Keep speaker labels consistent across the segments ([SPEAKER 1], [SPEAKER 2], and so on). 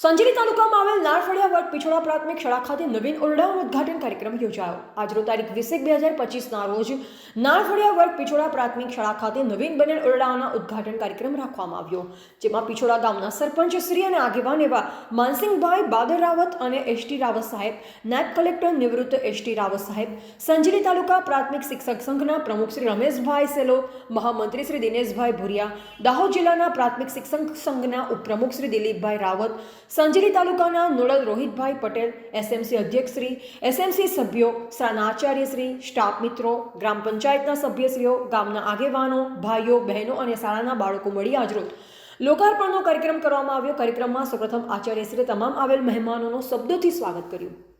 [SPEAKER 1] સંજેલી તાલુકામાં આવેલ નારફળિયા વટ પિછોડા પ્રાથમિક શાળા ખાતે નવીન ઓરડાઓનું ઉદઘાટન કાર્યક્રમ યોજાયો. આજરો તારીખ વીસેક બે હજાર પચીસના રોજ નારફળિયા વટ પિછોડા પ્રાથમિક શાળા ખાતે નવીન બનેલ ઓરડાના ઉદઘાટન કાર્યક્રમ રાખવામાં આવ્યો. જેમાં પિછોડા ગામના સરપંચ શ્રી અને આગેવાન એવા માનસિંહભાઈ બાદર રાવત અને એસટી રાવત સાહેબ, નાયબ કલેક્ટર નિવૃત્ત એસટી રાવત સાહેબ સંજેલી તાલુકા પ્રાથમિક શિક્ષક સંઘના પ્રમુખ શ્રી રમેશભાઈ સેલો, મહામંત્રી શ્રી દિનેશભાઈ ભુરિયા, દાહોદ જિલ્લાના પ્રાથમિક શિક્ષક સંઘના ઉપપ્રમુખ શ્રી દિલીપભાઈ રાવત સંજેલી તાલુકાના નોડલ રોહિતભાઈ પટેલ એસએમસી અધ્યક્ષ શ્રી એસએમસી સભ્યો આચાર્ય શ્રી સ્ટાફ મિત્રો, ગ્રામ પંચાયતના સભ્યશ્રીઓ, ગામના આગેવાનો, ભાઈઓ, બહેનો અને શાળાના બાળકો મળી હાજરો. લોકાર્પણનો કાર્યક્રમ કરવામાં આવ્યો. કાર્યક્રમમાં સૌપ્રથમ આચાર્યશ્રીએ તમામ આવેલ મહેમાનોનું શબ્દોથી સ્વાગત કર્યું.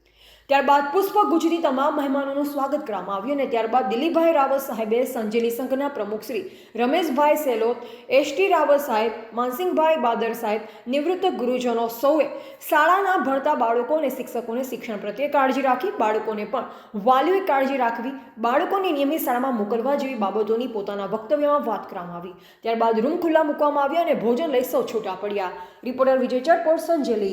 [SPEAKER 1] ત્યારબાદ પુષ્પ ગુજરી તમામ મહેમાનોનું સ્વાગત કરવામાં આવ્યું અને ત્યારબાદ દિલીપભાઈ રાવત સાહેબે સંજેલી સંઘના પ્રમુખ શ્રી રમેશભાઈ સેલોત એસટી રાવત સાહેબ, માનસિંહભાઈ બાદર સાહેબ, નિવૃત્ત ગુરુજનો સૌએ શાળાના ભણતા બાળકો અને શિક્ષકોને શિક્ષણ પ્રત્યે કાળજી રાખી, બાળકોને પણ વાલીઓએ કાળજી રાખવી, બાળકોને નિયમિત શાળામાં મોકલવા જેવી બાબતોની પોતાના વક્તવ્યમાં વાત કરવામાં આવી. ત્યારબાદ રૂમ ખુલ્લા મૂકવામાં આવ્યા અને ભોજન લઈ સૌ છૂટા પડ્યા. રિપોર્ટર વિજય ચરપોટ સંજેલી.